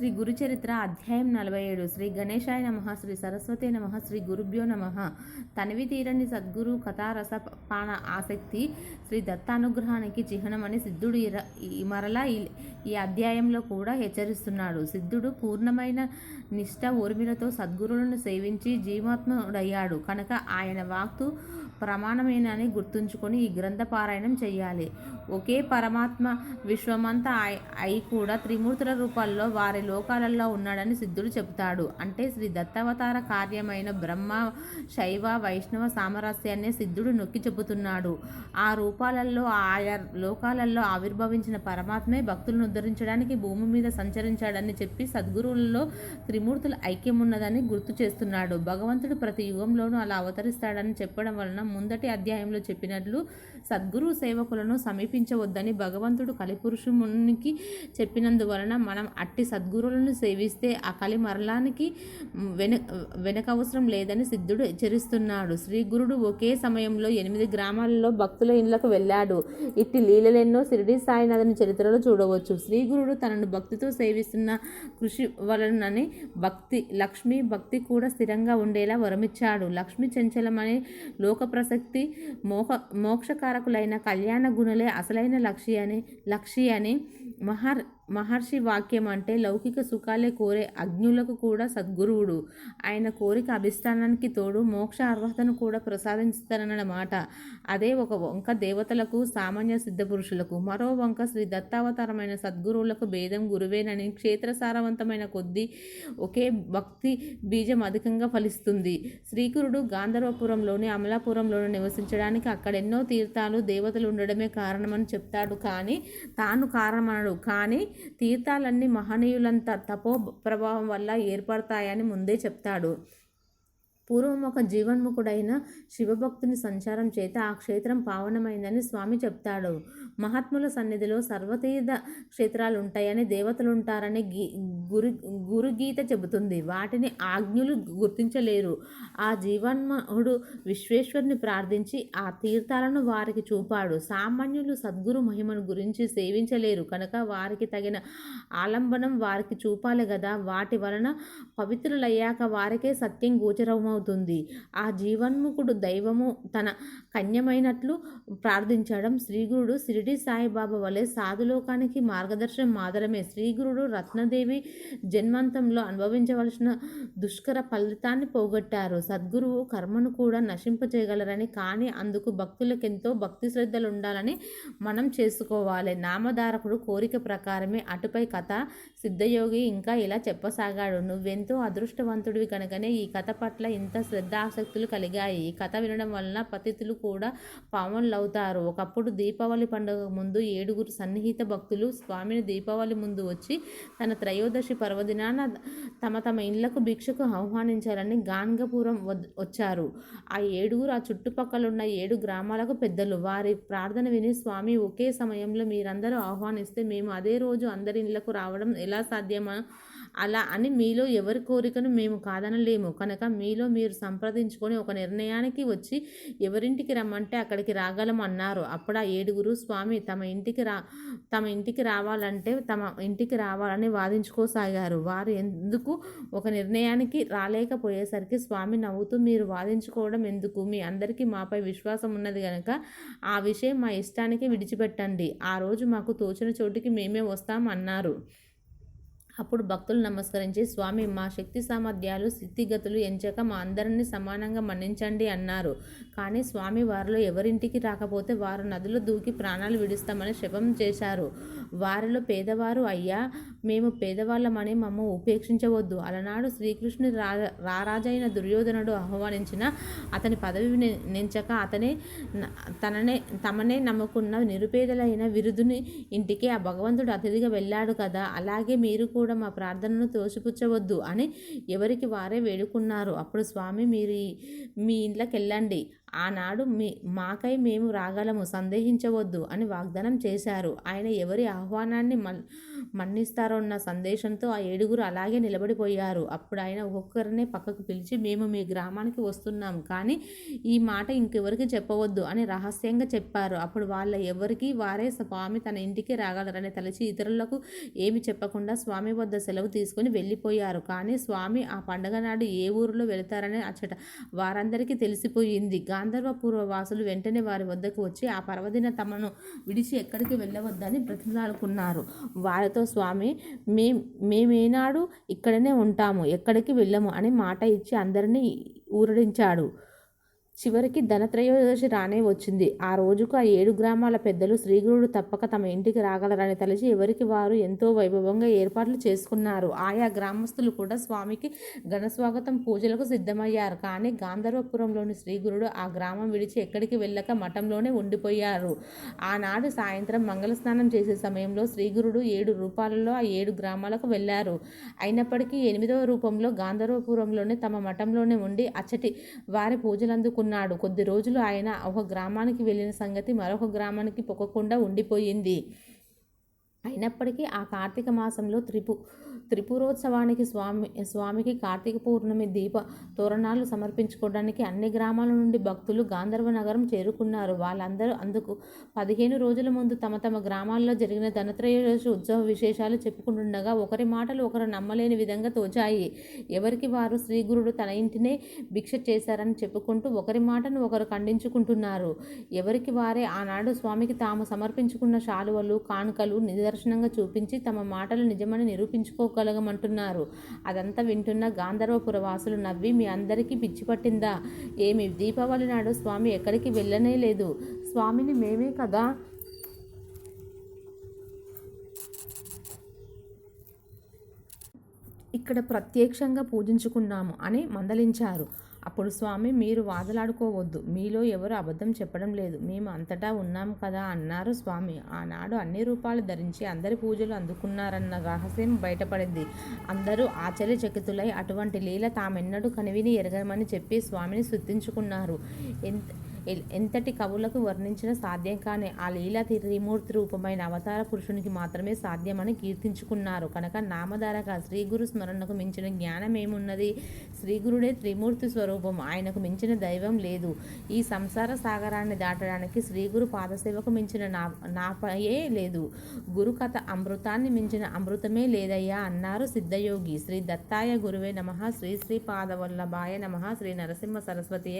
శ్రీ గురుచరిత్ర అధ్యాయం నలభై ఏడు శ్రీ గణేశాయ నమ శ్రీ సరస్వతి నమ శ్రీ గురుభ్యో నమ. తనివి తీరని సద్గురు కథారస పాన ఆసక్తి శ్రీ దత్తానుగ్రహానికి చిహ్నమని సిద్ధుడు ఇర- మరలా ఈ- ఈ అధ్యాయంలో కూడా హెచ్చరిస్తున్నాడు. సిద్ధుడు పూర్ణమైన నిష్ఠ ఊర్మిలతో సద్గురులను సేవించి జీవాత్ముడయ్యాడు. కనుక ఆయన వాక్తు ప్రమాణమేనని గుర్తుంచుకొని ఈ గ్రంథ పారాయణం చేయాలి ఒకే పరమాత్మ విశ్వమంతా అయి- అయి కూడా త్రిమూర్తుల రూపాల్లో వారి లోకాలలో ఉన్నాడని సిద్ధుడు చెబుతాడు. అంటే శ్రీ దత్తావతార కార్యమైన బ్రహ్మ శైవ వైష్ణవ సామరస్యాన్ని సిద్ధుడు నొక్కి చెబుతున్నాడు. ఆ రూపాలలో ఆయా లోకాలలో ఆవిర్భవించిన పరమాత్మే భక్తులను ఉద్ధరించడానికి భూమి మీద సంచరించాడని చెప్పి సద్గురువులలో త్రిమూర్తుల ఐక్యం ఉన్నదని గుర్తు చేస్తున్నాడు. భగవంతుడు ప్రతి యుగంలోనూ అలా అవతరిస్తాడని చెప్పడం వలన ముందటి అధ్యాయంలో చెప్పినట్లు సద్గురు సేవకులను సమీపించవద్దని భగవంతుడు కలిపురుషునికి చెప్పినందువలన మనం అట్టి సద్గురులను సేవిస్తే ఆ కలి మరణానికి వెన వెనక అవసరం లేదని సిద్ధుడు హెచ్చరిస్తున్నాడు. శ్రీ గురుడు ఒకే సమయంలో ఎనిమిది గ్రామాలలో భక్తుల ఇండ్లకు వెళ్ళాడు. ఇట్టి లీలలెన్నో సిరిడి సాయినాథుని చరిత్రలో చూడవచ్చు. శ్రీ గురుడు తనను భక్తితో సేవిస్తున్న కృషి వలనని భక్తి లక్ష్మి భక్తి కూడా స్థిరంగా ఉండేలా వరమిచ్చాడు. లక్ష్మి చంచలమనే లోక ప్రసక్తి మోహ మోక్షకారకులైన కళ్యాణ గుణులే అసలైన లక్ష్యాన్ని లక్ష్యాన్ని మహర్ మహర్షి వాక్యం అంటే లౌకిక సుఖాలే కోరే అజ్ఞులకు కూడా సద్గురువుడు. ఆయన కోరిక అభిష్టానానికి తోడు మోక్ష అర్హతను కూడా ప్రసాదిస్తారన్నమాట అదే ఒక వంక దేవతలకు సామాన్య సిద్ధ పురుషులకు మరో వంక శ్రీ దత్తావతారమైన సద్గురువులకు భేదం గురువేనని క్షేత్రసారవంతమైన కొద్దీ ఒకే భక్తి బీజం అధికంగా ఫలిస్తుంది. శ్రీకురుడు గాంధర్వపురంలోని అమలాపురంలోని నివసించడానికి అక్కడెన్నో తీర్థాలు దేవతలు ఉండడమే కారణమని చెప్తాడు. కానీ తాను కారణమనడు. కానీ తీర్థాలన్నీ మహనీయులంత తపో ప్రభావం వల్ల ఏర్పడతాయని ముందే చెప్తాడు. పూర్వం ఒక జీవన్ముఖుడైన శివభక్తుని సంచారం చేత ఆ క్షేత్రం పావనమైందని స్వామి చెప్తాడు. మహాత్ముల సన్నిధిలో సర్వతీర్థ క్షేత్రాలు ఉంటాయని దేవతలు ఉంటారని గీ గురు గురుగీత చెబుతుంది. వాటిని ఆజ్ఞులు గుర్తించలేరు. ఆ జీవన్ముఖుడు విశ్వేశ్వరుని ప్రార్థించి ఆ తీర్థాలను వారికి చూపాడు. సామాన్యులు సద్గురు మహిమను గురించి సేవించలేరు. కనుక వారికి తగిన ఆలంబనం వారికి చూపాలి కదా వాటి వలన పవిత్రులయ్యాక వారికే సత్యం గోచరమవుతుంది ఆ జీవన్ముఖుడు దైవము తన కన్యమైనట్లు ప్రార్థించడం శ్రీగురుడు షిరిడి సాయిబాబా వలె సాధులోకానికి మార్గదర్శనం మాత్రమే శ్రీగురుడు రత్నదేవి జన్మంతంలో అనుభవించవలసిన దుష్కర ఫలితాన్ని పోగొట్టారు. సద్గురువు కర్మను కూడా నశింపచేయగలరని కానీ అందుకు భక్తులకెంతో భక్తి శ్రద్ధలు ఉండాలని మనం చేసుకోవాలి. నామధారకుడు కోరిక ప్రకారమే అటుపై కథ సిద్ధయోగి ఇంకా ఇలా చెప్పసాగాడు. నువ్వెంతో అదృష్టవంతుడివి కనుకనే ఈ కథ పట్ల ఇంత శ్రద్ధ ఆసక్తులు కలిగాయి. ఈ కథ వినడం వలన పతితులు కూడా పావనులవుతారు. ఒకప్పుడు దీపావళి పండుగ ముందు ఏడుగురు సన్నిహిత భక్తులు స్వామిని దీపావళి ముందు వచ్చి తన త్రయోదశి పర్వదినాన తమ తమ ఇళ్ళకు భిక్షకు ఆహ్వానించాలని గాన్గపురం వద్- వచ్చారు. ఆ ఏడుగురు ఆ చుట్టుపక్కలున్న ఏడు గ్రామాలకు పెద్దలు. వారి ప్రార్థన విని స్వామి ఒకే సమయంలో మీరందరూ ఆహ్వానిస్తే మేము అదే రోజు అందరి ఇళ్ళకు రావడం ఎలా సాధ్యమా? అలా అని మీలో ఎవరి కోరికను మేము కాదనలేము. కనుక మీలో మీరు సంప్రదించుకొని ఒక నిర్ణయానికి వచ్చి ఎవరింటికి రమ్మంటే అక్కడికి రాగలం అన్నారు. అప్పుడు ఆ ఏడుగురు స్వామి తమ ఇంటికి రా తమ ఇంటికి రావాలంటే తమ ఇంటికి రావాలని వాదించుకోసాగారు. వారు ఎందుకు ఒక నిర్ణయానికి రాలేకపోయేసరికి స్వామి నవ్వుతూ మీరు వాదించుకోవడం ఎందుకు? మీ అందరికీ మాపై విశ్వాసం ఉన్నది కనుక ఆ విషయం మా ఇష్టానికి విడిచిపెట్టండి. ఆ రోజు మాకు తోచిన చోటికి మేమే వస్తాం అన్నారు. అప్పుడు భక్తులు నమస్కరించి స్వామి మా శక్తి సామర్థ్యాలు స్థితిగతులు ఎంచక మా అందరినీ సమానంగా మన్నించండి అన్నారు. కానీ స్వామి వారిలో ఎవరింటికి రాకపోతే వారు నదిలో దూకి ప్రాణాలు విడుస్తామని శపం చేశారు. వారిలో పేదవారు అయ్యా మేము పేదవాళ్ళమని మమ్మ ఉపేక్షించవద్దు. అలనాడు శ్రీకృష్ణుడు రా రారాజైన దుర్యోధనుడు ఆహ్వానించిన అతని పదవి నించక అతనే తననే తమనే నమ్ముకున్న నిరుపేదలైన విరుదుని ఇంటికి ఆ భగవంతుడు అతిథిగా వెళ్ళాడు కదా. అలాగే మీరు కూడా మా ప్రార్థనను తోసిపుచ్చవద్దు అని ఎవరికి వారే వేడుకున్నారు. అప్పుడు స్వామి మీరు మీ ఇంట్లోకి వెళ్ళండి. ఆనాడు మీ మాకై మేము రాగలము సందేహించవద్దు అని వాగ్దానం చేశారు. ఆయన ఎవరి ఆహ్వానాన్ని మల్ మన్నిస్తారో అన్న సందేశంతో ఆ ఏడుగురు అలాగే నిలబడిపోయారు. అప్పుడు ఆయన ఒక్కొక్కరినే పక్కకు పిలిచి మేము మీ గ్రామానికి వస్తున్నాం కానీ ఈ మాట ఇంకెవరికి చెప్పవద్దు అని రహస్యంగా చెప్పారు. అప్పుడు వాళ్ళ ఎవరికి వారే స్వామి తన ఇంటికి రాగలరని తలచి ఇతరులకు ఏమి చెప్పకుండా స్వామి వద్ద సెలవు తీసుకుని వెళ్ళిపోయారు. కానీ స్వామి ఆ పండగ నాడు ఏ ఊరిలో వెళతారని అచ్చట వారందరికీ తెలిసిపోయింది. గాంధర్వపూర్వ వాసులు వెంటనే వారి వద్దకు వచ్చి ఆ పర్వదిన తమను విడిచి ఎక్కడికి వెళ్ళవద్దని బ్రతిమలాడుకున్నారు వారితో స్వామి మే మేమేనాడు ఇక్కడనే ఉంటాము. ఎక్కడికి వెళ్ళము అని మాట ఇచ్చి అందరినీ ఊరడించాడు. చివరికి ధనత్రయోదశి రానే వచ్చింది. ఆ రోజుకు ఆ ఏడు గ్రామాల పెద్దలు శ్రీగురుడు తప్పక తమ ఇంటికి రాగలరని తలచి ఎవరికి వారు ఎంతో వైభవంగా ఏర్పాట్లు చేసుకున్నారు. ఆయా గ్రామస్తులు కూడా స్వామికి ఘనస్వాగతం పూజలకు సిద్ధమయ్యారు. కానీ గాంధర్వపురంలోని శ్రీగురుడు ఆ గ్రామం విడిచి ఎక్కడికి వెళ్ళక మఠంలోనే ఉండిపోయారు. ఆనాడు సాయంత్రం మంగళ స్నానం చేసే సమయంలో శ్రీగురుడు ఏడు రూపాలలో ఆ ఏడు గ్రామాలకు వెళ్ళారు. అయినప్పటికీ ఎనిమిదవ రూపంలో గాంధర్వపురంలోనే తమ మఠంలోనే ఉండి అచ్చటి వారి పూజలు అందుకున్నారు కొద్ది రోజులు ఆయన ఒక గ్రామానికి వెళ్ళిన సంగతి మరొక గ్రామానికి పొక్కకుండా ఉండిపోయింది. అయినప్పటికీ ఆ కార్తీక మాసంలో త్రిపు త్రిపురోత్సవానికి స్వామి స్వామికి కార్తీక పౌర్ణమి దీప తోరణాలు సమర్పించుకోవడానికి అన్ని గ్రామాల నుండి భక్తులు గాంధర్వ నగరం చేరుకున్నారు. వాళ్ళందరూ అందుకు పదిహేను రోజుల ముందు తమ తమ గ్రామాల్లో జరిగిన ధనత్రయోదశి ఉత్సవ విశేషాలు చెప్పుకుంటుండగా ఒకరి మాటలు ఒకరు నమ్మలేని విధంగా తోచాయి. ఎవరికి వారు శ్రీగురుడు తన ఇంటినే భిక్ష చేశారని చెప్పుకుంటూ ఒకరి మాటను ఒకరు ఖండించుకుంటున్నారు. ఎవరికి వారే ఆనాడు స్వామికి తాము సమర్పించుకున్న శాలువలు కానుకలు నిదర్శనంగా చూపించి తమ మాటలు నిజమని నిరూపించుకోక కలగమంటున్నారు. అదంతా వింటున్న గాంధర్వపుర వాసులు నవ్వి మీ అందరికీ పిచ్చి పట్టిందా? ఏమి దీపావళి నాడు స్వామి ఎక్కడికి వెళ్ళనే లేదు. స్వామిని మేమే కదా? ఇక్కడ ప్రత్యక్షంగా పూజించుకున్నాము అని మందలించారు. అప్పుడు స్వామి మీరు వాదలాడుకోవద్దు. మీలో ఎవరు అబద్ధం చెప్పడం లేదు. మేము అంతటా ఉన్నాం కదా అన్నారు స్వామి. ఆనాడు అన్ని రూపాలు ధరించి అందరి పూజలు అందుకున్నారన్న రహస్యం బయటపడింది. అందరూ ఆశ్చర్యచకితులై అటువంటి లీల తామెన్నడూ కనివిని ఎరగమని చెప్పి స్వామిని శుద్ధించుకున్నారు ఎంత ఎంతటి కవులకు వర్ణించిన సాధ్యం కాని ఆ లీలా త్రిమూర్తి రూపమైన అవతార పురుషునికి మాత్రమే సాధ్యమని కీర్తించుకున్నారు. కనుక నామధారక శ్రీగురు స్మరణకు మించిన జ్ఞానం ఏమున్నది శ్రీగురుడే త్రిమూర్తి స్వరూపం. ఆయనకు మించిన దైవం లేదు. ఈ సంసార సాగరాన్ని దాటడానికి శ్రీగురు పాదసేవకు మించిన నా నాపయే లేదు. గురుకథ అమృతాన్ని మించిన అమృతమే లేదయ్యా అన్నారు సిద్ధయోగి. శ్రీ దత్తాయ గురువే నమ. శ్రీ శ్రీ పాదవల్లభాయ నమ. శ్రీ నరసింహ సరస్వతి